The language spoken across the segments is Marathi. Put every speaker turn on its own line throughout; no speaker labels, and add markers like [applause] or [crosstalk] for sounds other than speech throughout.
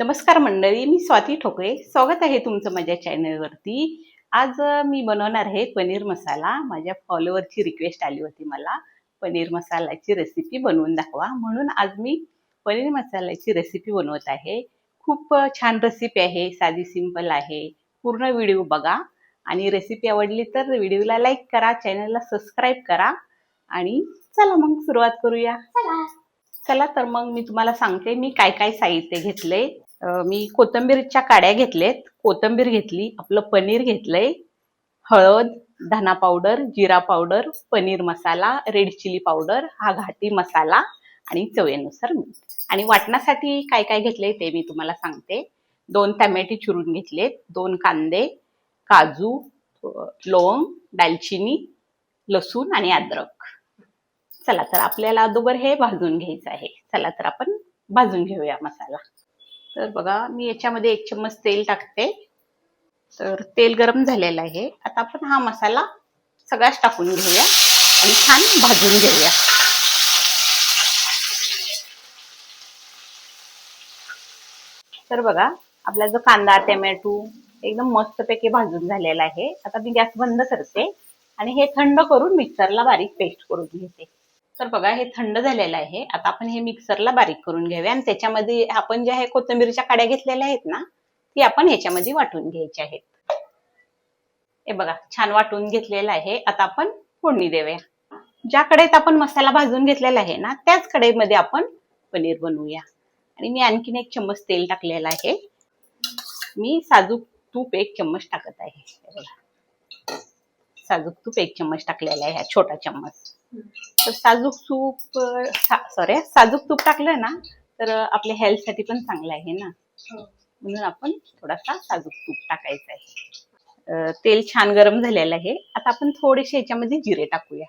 नमस्कार मंडळी मी स्वाती ठोकळे स्वागत आहे तुमचं माझ्या चॅनलवरती. आज मी बनवणार आहे पनीर मसाला. माझ्या फॉलोअरची रिक्वेस्ट आली होती मला. पनीर मसाल्याची रेसिपी बनवून दाखवा. म्हणून आज मी पनीर मसाल्याची रेसिपी बनवत आहे. खूप छान रेसिपी आहे. साधी सिंपल आहे. पूर्ण व्हिडिओ बघा. आणि रेसिपी आवडली तर व्हिडिओला लाईक करा. चॅनलला सबस्क्राईब करा. आणि चला मग सुरुवात करूया. चला. तर मग मी तुम्हाला सांगते मी काय काय साहित्य घेतले. मी कोथिंबीरच्या काड्या घेतलेत. कोथिंबीर घेतली आपलं पनीर घेतलंय. हळद धना पावडर जिरा powder paneer masala red chilli powder हा घाटी मसाला आणि चवेनुसार मीठ. आणि वाटण्यासाठी काय काय घेतले ते मी तुम्हाला सांगते. दोन टमॅटे चिरून घेतलेत दोन कांदे काजू लवंग दालचिनी लसूण आणि अद्रक. चला तर आपल्याला अगोदर हे भाजून घ्यायचं आहे. चला तर आपण भाजून घेऊया मसाला. तर बघा मी याच्यामध्ये एक चम्मच तेल टाकते. तर तेल गरम झालेलं आहे. आता आपण हा मसाला सगळाच टाकून घेऊया आणि छान भाजून घेऊया. तर बघा आपला जो कांदा टोमॅटो एकदम मस्तपैकी भाजून झालेला आहे. आता मी गॅस बंद करते आणि हे थंड करून मिक्सरला बारीक पेस्ट करून घेते. तर बघा हे थंड झालेलं आहे. आता आपण हे मिक्सरला बारीक करून घेऊया आणि त्याच्यामध्ये आपण जे आहे कोथिंबीरच्या काड्या घेतलेल्या आहेत ना ती आपण ह्याच्यामध्ये वाटून घ्यायच्या आहेत. हे बघा छान वाटून घेतलेलं आहे. आता आपण फोडणी देऊया. ज्या कढईत आपण मसाला भाजून घेतलेला आहे ना त्याच कढईमध्ये आपण पनीर बनवूया. आणि मी आणखीन एक चम्मच तेल टाकलेलं आहे. मी साजूक तूप एक चम्मच टाकत आहे. साजूक तूप एक चम्मच टाकलेला आहे हा छोटा चम्मच. तर साजूक तूप सॉरी साजूक तूप टाकलं ना तर आपल्या हेल्थसाठी पण चांगलं आहे ना. म्हणून आपण थोडासा साजूक तूप टाकायचं आहे. तेल छान गरम झालेलं आहे. आता आपण थोडेसे याच्यामध्ये जिरे टाकूया.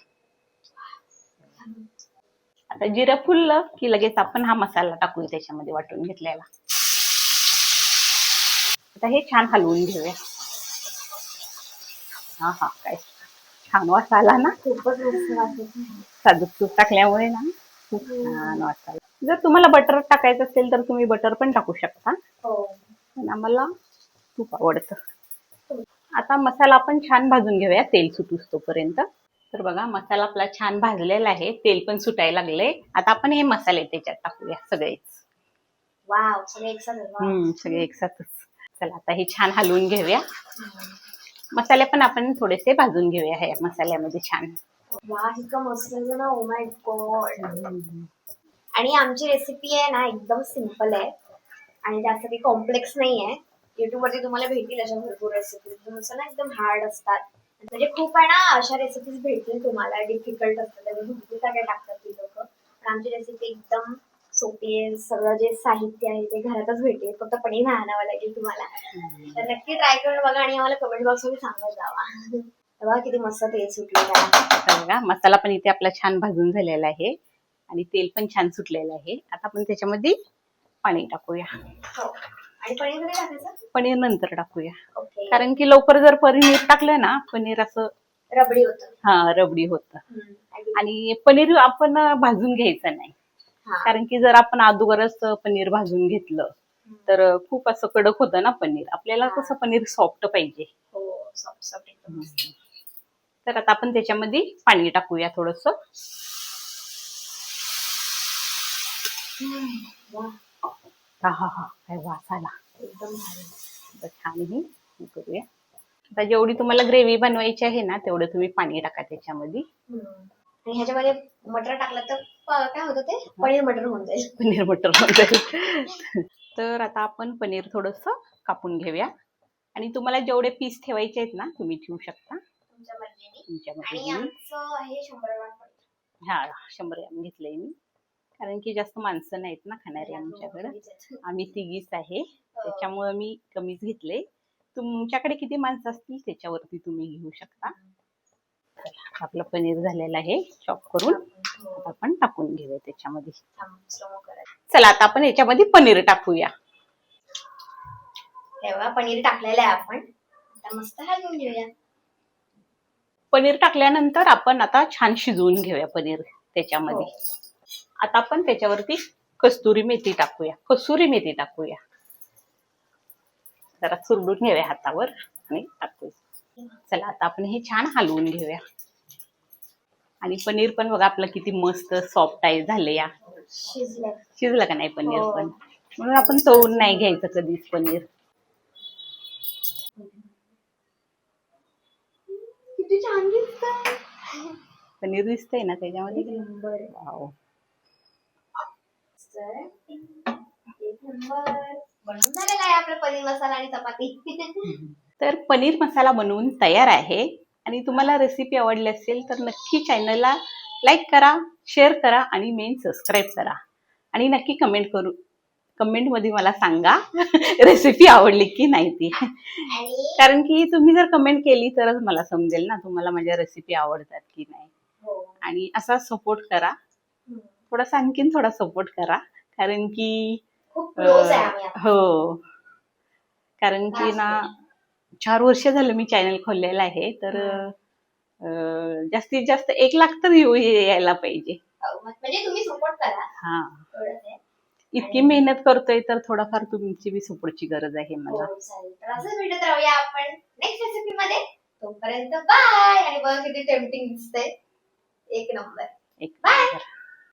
आता जिरं फुललं की लगेच आपण हा मसाला टाकूया त्याच्यामध्ये वाटून घेतलेला. आता हे छान हलवून घेऊया. हा हा काय? छान वास आला ना.
खूपच
साजूक तूप टाकल्यामुळे ना खूप छान वास आला जर तुम्हाला बटर टाकायचं असेल तर तुम्ही बटर पण टाकू शकता.
हो.
पण आम्हाला तूप आवडतं. आता मसाला आपण छान भाजून घेऊया तेल सुटूस तोपर्यंत तर बघा मसाला आपला छान भाजलेला आहे. तेल पण सुटायला लागले आता आपण हे मसाले त्याच्यात टाकूया सगळेच.
वाव.
हम्म सगळे एकसाथच. चला आता हे छान हलवून घेऊया. मसाले पण आपण थोडेसे भाजून घेऊया ह्या मसाल्यामध्ये छान.
मस्त ना. Oh आणि आमची रेसिपी आहे ना एकदम सिंपल आहे. आणि जास्त काही कॉम्प्लेक्स नाही आहे युट्यूबवरती तुम्हाला भेटतील अशा भरपूर रेसिपीज ना एकदम हार्ड असतात. म्हणजे खूप आहे ना अशा रेसिपीज भेटतील तुम्हाला. डिफिकल्ट असतात. भरपूर सगळे टाकतात ती लोक. आमची रेसिपी एकदम सोपी आहे सगळं जे साहित्य आहे ते घरातच भेटेल फक्त पनीर आणावं लागेल तुम्हाला. तर नक्की ट्राय करून बघा आणि आम्हाला कमेंट बॉक्समध्ये सांगत जावा. बघा किती मस्त तेल सुटलं त्याला
आता बघा मसाला पण इथे आपला छान भाजून झालेला आहे आणि तेल पण छान सुटलेलं आहे. आता आपण त्याच्यामध्ये पाणी टाकूया.
हो. आणि पनीर
नंतर टाकूया. कारण की लवकर जर पनीर टाकलं ना पनीर असं
रबडी होतं.
हा रबडी होतं.
आणि-
पनीर आपण भाजून घ्यायचं नाही. कारण की जर आपण अगोदरच पनीर भाजून घेतलं तर खूप असं कडक होतं ना पनीर. आपल्याला कसं पनीर सॉफ्ट पाहिजे.
हो.
तर आता आपण त्याच्यामध्ये पाणी टाकूया थोडस.
वा,
हा हा हा. काय वास आला.
एकदम भारी.
आता छान ही हे करूया. आता जेवढी तुम्हाला ग्रेव्ही बनवायची आहे ना तेवढं तुम्ही पाणी टाका त्याच्यामध्ये.
ह्याच्यामध्ये मटर टाकलं तर काय होतं? ते पनीर मटर होऊन जाईल.
पनीर मटरमध्ये तर आता आपण पनीर थोडस कापून घेऊया. आणि तुम्हाला जेवढे पीस ठेवायचे आहेत ना तुम्ही ठेवू शकता.
तुमच्या मर्जीने.
हा शंभर ग्रॅम घेतलंय मी. कारण की जास्त माणसं नाहीत ना खाणारी आमच्याकडे. आम्ही तिघीच आहे. त्याच्यामुळे मी कमीच घेतले तुमच्याकडे किती माणसं असतील त्याच्यावरती तुम्ही घेऊ शकता. आपलं पनीर झालेलं आहे. चॉप करून. आपण टाकून घेऊया त्याच्यामध्ये. चला आता आपण याच्यामध्ये पनीर टाकूया.
तेव्हा पनीर टाकलेलं आहे आपण. आता मस्त हलवून घेऊया.
पनीर टाकल्यानंतर आपण आता छान शिजवून घेऊया पनीर त्याच्यामध्ये.
हो.
आता आपण त्याच्यावरती कस्तुरी मेथी टाकूया. कसुरी मेथी टाकूया. जरा चुरडून घेऊया हातावर आणि टाकूया. चला आता आपण हे छान हलवून घेऊया. आणि पनीर पण बघा आपलं किती मस्त सॉफ्ट आहे झाले या.
शिजलं.
का नाही पनीर
हो.
पण? म्हणून आपण तळून नाही घ्यायचं कधीच पनीर. पनीर दिसतंय ना त्याच्यामध्ये?
आपला पनीर मसाला आणि चपाती.
तर पनीर मसाला बनवून तयार आहे. आणि तुम्हाला रेसिपी आवडली असेल तर नक्की चॅनलला लाईक करा शेअर करा आणि मेन सबस्क्राईब करा. आणि नक्की कमेंट करू कमेंटमध्ये मला सांगा [laughs] रेसिपी आवडली की नाही ती. कारण की तुम्ही जर कमेंट केली तरच मला समजेल ना तुम्हाला माझ्या रेसिपी आवडतात की नाही.
हो.
आणि असा सपोर्ट करा. थोडासा आणखीन थोडा सपोर्ट करा. कारण की. हो. कारण की ना चार वर्ष झालं मी चॅनल खोललेलं आहे तर अं, जास्तीत जास्त एक लाख तर येऊ यायला पाहिजे.
हो, म्हणजे तुम्ही सपोर्ट करा.
हा. इतकी मेहनत करतोय तर थोडाफार तुमची बी सपोर्टची गरज आहे मला.
हो चालेल. तर असंच भेटत राहूया आपण नेक्स्ट रेसिपी मध्ये. तोपर्यंत बाय आणि बघ किती टेम्पटिंग दिसतंय. एक नंबर
एक. नंबर.